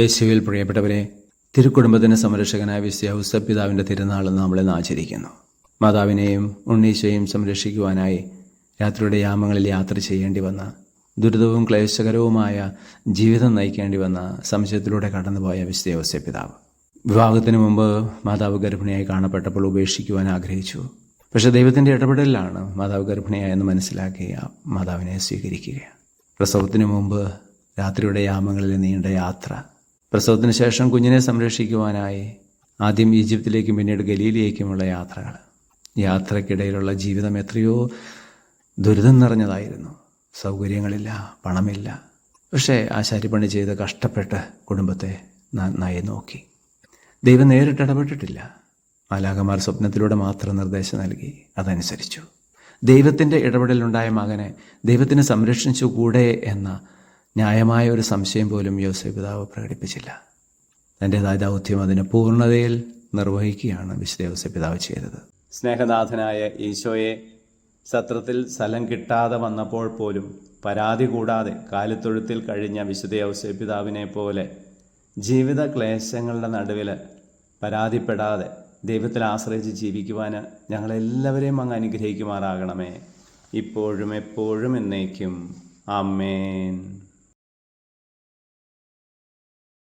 യേശുവിൽ പ്രിയപ്പെട്ടവരെ തിരുക്കുടുംബത്തിന് സംരക്ഷകനായ വിശ്വഹുസ പിതാവിന്റെ തിരുനാൾ ഇന്ന് ആചരിക്കുന്നു. മാതാവിനെയും ഉണ്ണീശയും സംരക്ഷിക്കുവാനായി രാത്രിയുടെ യാമങ്ങളിൽ യാത്ര ചെയ്യേണ്ടി വന്ന ദുരിതവും ക്ലേശകരവുമായ ജീവിതം നയിക്കേണ്ടി വന്ന സംശയത്തിലൂടെ കടന്നുപോയ വിശ്വഹുസ പിതാവ്. വിവാഹത്തിന് മുമ്പ് മാതാവ് ഗർഭിണിയായി കാണപ്പെട്ടപ്പോൾ ഉപേക്ഷിക്കുവാൻ ആഗ്രഹിച്ചു. പക്ഷേ ദൈവത്തിന്റെ ഇടപെടലിലാണ് മാതാവ് ഗർഭിണിയായെന്ന് മനസ്സിലാക്കി മാതാവിനെ സ്വീകരിക്കുക പ്രസവത്തിന് മുമ്പ് രാത്രിയുടെ യാമങ്ങളിൽ നീണ്ട യാത്ര പ്രസവത്തിന് ശേഷം കുഞ്ഞിനെ സംരക്ഷിക്കുവാനായി ആദ്യം ഈജിപ്തിലേക്കും പിന്നീട് ഗലീലിയേക്കുമുള്ള യാത്രകൾ. യാത്രക്കിടയിലുള്ള ജീവിതം എത്രയോ ദുരിതം നിറഞ്ഞതായിരുന്നു. സൗകര്യങ്ങളില്ല പണമില്ല. പക്ഷേ ആശാരിപ്പണി ചെയ്ത് കഷ്ടപ്പെട്ട് കുടുംബത്തെ നന്നായി നോക്കി. ദൈവം നേരിട്ട് ഇടപെട്ടിട്ടില്ല. മാലാകമാർ സ്വപ്നത്തിലൂടെ മാത്രം നിർദ്ദേശം നൽകി അതനുസരിച്ചു. ദൈവത്തിന്റെ ഇടപെടലുണ്ടായ മകനെ ദൈവത്തിന് സംരക്ഷിച്ചു കൂടെ എന്ന ന്യായമായ ഒരു സംശയം പോലും യോസഫ് പിതാവ് പ്രകടിപ്പിച്ചില്ല. തന്റെതായ ദൗത്യം അതിനെ പൂർണതയിൽ നിർവഹിക്കുകയാണ് വിശുദ്ധ യോസഫ് പിതാവ് ചെയ്തത്. സ്നേഹനാഥനായ ഈശോയെ സത്രത്തിൽ സ്ഥലം കിട്ടാതെ വന്നപ്പോൾ പോലും പരാതി കൂടാതെ കാലിത്തൊഴുത്തിൽ കഴിഞ്ഞ വിശുദ്ധ യോസഫ് പിതാവിനെ പോലെ ജീവിത ക്ലേശങ്ങളുടെ നടുവിൽ പരാതിപ്പെടാതെ ദൈവത്തിൽ ആശ്രയിച്ച് ജീവിക്കുവാൻ ഞങ്ങളെല്ലാവരെയും അങ്ങ് അനുഗ്രഹിക്കുമാറാകണമേ. ഇപ്പോഴും എപ്പോഴും എന്നേക്കും. ആമേൻ.